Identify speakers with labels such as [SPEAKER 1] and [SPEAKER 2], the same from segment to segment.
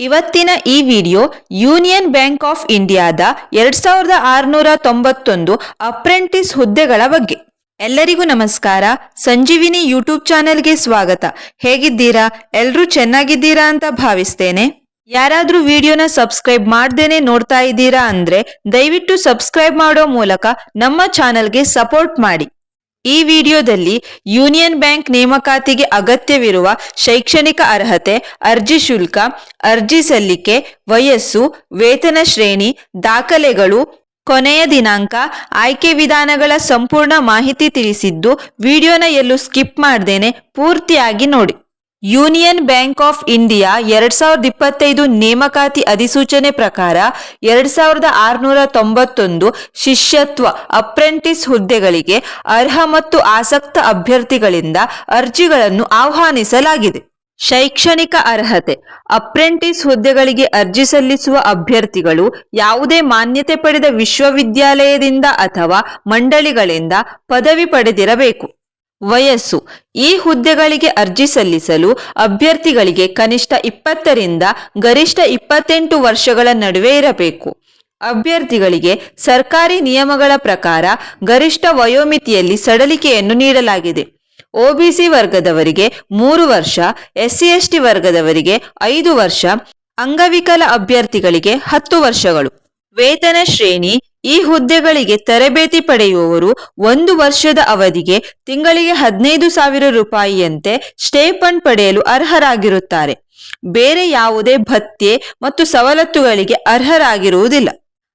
[SPEAKER 1] ಇವತ್ತಿನ ಈ video union bank of ಇಂಡಿಯಾದ ಎರಡ್ ಸಾವಿರದ ಆರುನೂರ ತೊಂಬತ್ತೊಂದು ಅಪ್ರೆಂಟಿಸ್ ಹುದ್ದೆಗಳ ಬಗ್ಗೆ. ಎಲ್ಲರಿಗೂ ನಮಸ್ಕಾರ. ಸಂಜೀವಿನಿ ಯೂಟ್ಯೂಬ್ ಚಾನೆಲ್ಗೆ ಸ್ವಾಗತ. ಹೇಗಿದ್ದೀರಾ? ಎಲ್ರೂ ಚೆನ್ನಾಗಿದ್ದೀರಾ ಅಂತ ಭಾವಿಸ್ತೇನೆ. ಯಾರಾದರೂ ವಿಡಿಯೋನ ಸಬ್ಸ್ಕ್ರೈಬ್ ಮಾಡ್ದೇನೆ ನೋಡ್ತಾ ಇದ್ದೀರಾ ಅಂದ್ರೆ ದಯವಿಟ್ಟು ಸಬ್ಸ್ಕ್ರೈಬ್ ಮಾಡೋ ಮೂಲಕ ನಮ್ಮ ಚಾನೆಲ್ಗೆ ಸಪೋರ್ಟ್ ಮಾಡಿ. ಈ ವಿಡಿಯೋದಲ್ಲಿ ಯೂನಿಯನ್ ಬ್ಯಾಂಕ್ ನೇಮಕಾತಿಗೆ ಅಗತ್ಯವಿರುವ ಶೈಕ್ಷಣಿಕ ಅರ್ಹತೆ, ಅರ್ಜಿ ಶುಲ್ಕ, ಅರ್ಜಿ ಸಲ್ಲಿಕೆ, ವಯಸ್ಸು, ವೇತನ ಶ್ರೇಣಿ, ದಾಖಲೆಗಳು, ಕೊನೆಯ ದಿನಾಂಕ, ಆಯ್ಕೆ ವಿಧಾನಗಳ ಸಂಪೂರ್ಣ ಮಾಹಿತಿ ತಿಳಿಸಿದ್ದು ವಿಡಿಯೋನ ಎಲ್ಲೂ ಸ್ಕಿಪ್ ಮಾಡ್ದೇನೆ, ಪೂರ್ತಿಯಾಗಿ ನೋಡಿ. ಯೂನಿಯನ್ ಬ್ಯಾಂಕ್ ಆಫ್ ಇಂಡಿಯಾ ಎರಡ್ ಸಾವಿರದ ಇಪ್ಪತ್ತೈದು ನೇಮಕಾತಿ ಅಧಿಸೂಚನೆ ಪ್ರಕಾರ ಎರಡ್ ಸಾವಿರದ ಆರುನೂರ ತೊಂಬತ್ತೊಂದು ಶಿಷ್ಯತ್ವ ಅಪ್ರೆಂಟಿಸ್ ಹುದ್ದೆಗಳಿಗೆ ಅರ್ಹ ಮತ್ತು ಆಸಕ್ತ ಅಭ್ಯರ್ಥಿಗಳಿಂದ ಅರ್ಜಿಗಳನ್ನು ಆಹ್ವಾನಿಸಲಾಗಿದೆ. ಶೈಕ್ಷಣಿಕ ಅರ್ಹತೆ, ಅಪ್ರೆಂಟಿಸ್ ಹುದ್ದೆಗಳಿಗೆ ಅರ್ಜಿ ಸಲ್ಲಿಸುವ ಅಭ್ಯರ್ಥಿಗಳು ಯಾವುದೇ ಮಾನ್ಯತೆ ಪಡೆದ ವಿಶ್ವವಿದ್ಯಾಲಯದಿಂದ ಅಥವಾ ಮಂಡಳಿಗಳಿಂದ ಪದವಿ ಪಡೆದಿರಬೇಕು. ವಯಸ್ಸು. ಈ ಹುದ್ದೆಗಳಿಗೆ ಅರ್ಜಿ ಸಲ್ಲಿಸಲು ಅಭ್ಯರ್ಥಿಗಳಿಗೆ ಕನಿಷ್ಠ ಇಪ್ಪತ್ತರಿಂದ ಗರಿಷ್ಠ ಇಪ್ಪತ್ತೆಂಟು ವರ್ಷಗಳ ನಡುವೆ ಇರಬೇಕು. ಅಭ್ಯರ್ಥಿಗಳಿಗೆ ಸರ್ಕಾರಿ ನಿಯಮಗಳ ಪ್ರಕಾರ ಗರಿಷ್ಠ ವಯೋಮಿತಿಯಲ್ಲಿ ಸಡಲಿಕೆಯನ್ನು ನೀಡಲಾಗಿದೆ. ಒಬಿಸಿ ವರ್ಗದವರಿಗೆ ಮೂರು ವರ್ಷ ಎಸ್ಸಿ ಎಸ್ಟಿ ವರ್ಗದವರಿಗೆ ಐದು ವರ್ಷ, ಅಂಗವಿಕಲ ಅಭ್ಯರ್ಥಿಗಳಿಗೆ ಹತ್ತು ವರ್ಷಗಳು. ವೇತನ ಶ್ರೇಣಿ ಈ ಹುದ್ದೆಗಳಿಗೆ ತರಬೇತಿ ಪಡೆಯುವವರು ಒಂದು ವರ್ಷದ ಅವಧಿಗೆ ತಿಂಗಳಿಗೆ ಹದಿನೈದು ಸಾವಿರ ರೂಪಾಯಿಯಂತೆ ಸ್ಟೇಪನ್ ಪಡೆಯಲು ಅರ್ಹರಾಗಿರುತ್ತಾರೆ. ಬೇರೆ ಯಾವುದೇ ಭತ್ಯೆ ಮತ್ತು ಸವಲತ್ತುಗಳಿಗೆ ಅರ್ಹರಾಗಿರುವುದಿಲ್ಲ.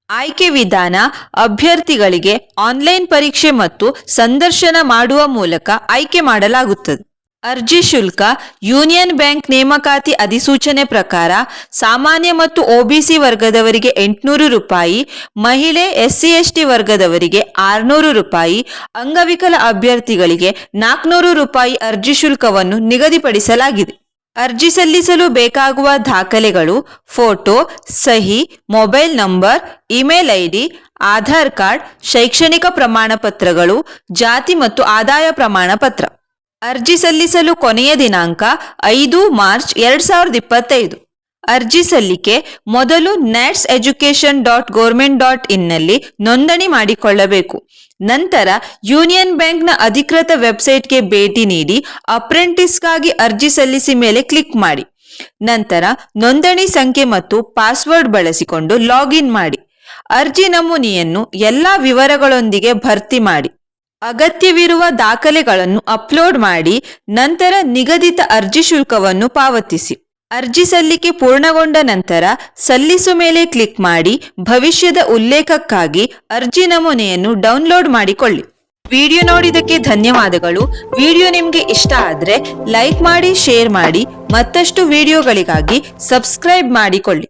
[SPEAKER 1] ಆಯ್ಕೆ ವಿಧಾನ, ಅಭ್ಯರ್ಥಿಗಳಿಗೆ ಆನ್ಲೈನ್ ಪರೀಕ್ಷೆ ಮತ್ತು ಸಂದರ್ಶನ ಮಾಡುವ ಮೂಲಕ ಆಯ್ಕೆ ಮಾಡಲಾಗುತ್ತದೆ. ಅರ್ಜಿ ಶುಲ್ಕ, ಯೂನಿಯನ್ ಬ್ಯಾಂಕ್ ನೇಮಕಾತಿ ಅಧಿಸೂಚನೆ ಪ್ರಕಾರ ಸಾಮಾನ್ಯ ಮತ್ತು ಒಬಿಸಿ ವರ್ಗದವರಿಗೆ ಎಂಟುನೂರು ರೂಪಾಯಿ, ಮಹಿಳೆ ಎಸ್ಸಿ ಎಸ್ಟಿ ವರ್ಗದವರಿಗೆ ಆರುನೂರು ರೂಪಾಯಿ, ಅಂಗವಿಕಲ ಅಭ್ಯರ್ಥಿಗಳಿಗೆ ನಾಲ್ಕುನೂರು ರೂಪಾಯಿ ಅರ್ಜಿ ಶುಲ್ಕವನ್ನು ನಿಗದಿಪಡಿಸಲಾಗಿದೆ. ಅರ್ಜಿ ಸಲ್ಲಿಸಲು ಬೇಕಾಗುವ ದಾಖಲೆಗಳು, ಫೋಟೋ, ಸಹಿ, mobile number, email ID, Aadhaar card, ಶೈಕ್ಷಣಿಕ ಪ್ರಮಾಣ ಪತ್ರಗಳು ಜಾತಿ ಮತ್ತು ಆದಾಯ ಪ್ರಮಾಣ ಪತ್ರ ಅರ್ಜಿ ಸಲ್ಲಿಸಲು ಕೊನೆಯ ದಿನಾಂಕ ಐದು ಮಾರ್ಚ್ ಎರಡ್ ಸಾವಿರದ ಇಪ್ಪತ್ತೈದು. ಅರ್ಜಿ ಸಲ್ಲಿಕೆ ಮೊದಲು NATS education dot government dot ಇನ್ನಲ್ಲಿ ನೋಂದಣಿ ಮಾಡಿಕೊಳ್ಳಬೇಕು. ನಂತರ ಯೂನಿಯನ್ ಬ್ಯಾಂಕ್ನ ಅಧಿಕೃತ ವೆಬ್ಸೈಟ್ಗೆ ಭೇಟಿ ನೀಡಿ ಅಪ್ರೆಂಟಿಸ್ಗಾಗಿ ಅರ್ಜಿ ಸಲ್ಲಿಸಿ ಮೇಲೆ ಕ್ಲಿಕ್ ಮಾಡಿ. ನಂತರ ನೋಂದಣಿ ಸಂಖ್ಯೆ ಮತ್ತು ಪಾಸ್ವರ್ಡ್ ಬಳಸಿಕೊಂಡು ಲಾಗಿನ್ ಮಾಡಿ. ಅರ್ಜಿ ನಮೂನೆಯನ್ನು ಎಲ್ಲ ವಿವರಗಳೊಂದಿಗೆ ಭರ್ತಿ ಮಾಡಿ. ಅಗತ್ಯವಿರುವ ದಾಖಲೆಗಳನ್ನು ಅಪ್ಲೋಡ್ ಮಾಡಿ ನಂತರ ನಿಗದಿತ ಅರ್ಜಿ ಶುಲ್ಕವನ್ನು ಪಾವತಿಸಿ. ಅರ್ಜಿ ಸಲ್ಲಿಕೆ ಪೂರ್ಣಗೊಂಡ ನಂತರ ಸಲ್ಲಿಸು ಮೇಲೆ ಕ್ಲಿಕ್ ಮಾಡಿ ಭವಿಷ್ಯದ ಉಲ್ಲೇಖಕ್ಕಾಗಿ ಅರ್ಜಿ ನಮೂನೆಯನ್ನು ಡೌನ್ಲೋಡ್ ಮಾಡಿಕೊಳ್ಳಿ. ವಿಡಿಯೋ ನೋಡಿದಕ್ಕೆ ಧನ್ಯವಾದಗಳು. ವಿಡಿಯೋ ನಿಮಗೆ ಇಷ್ಟ ಆದರೆ ಲೈಕ್ ಮಾಡಿ, ಶೇರ್ ಮಾಡಿ ಮತ್ತಷ್ಟು ವಿಡಿಯೋಗಳಿಗಾಗಿ ಸಬ್ಸ್ಕ್ರೈಬ್ ಮಾಡಿಕೊಳ್ಳಿ.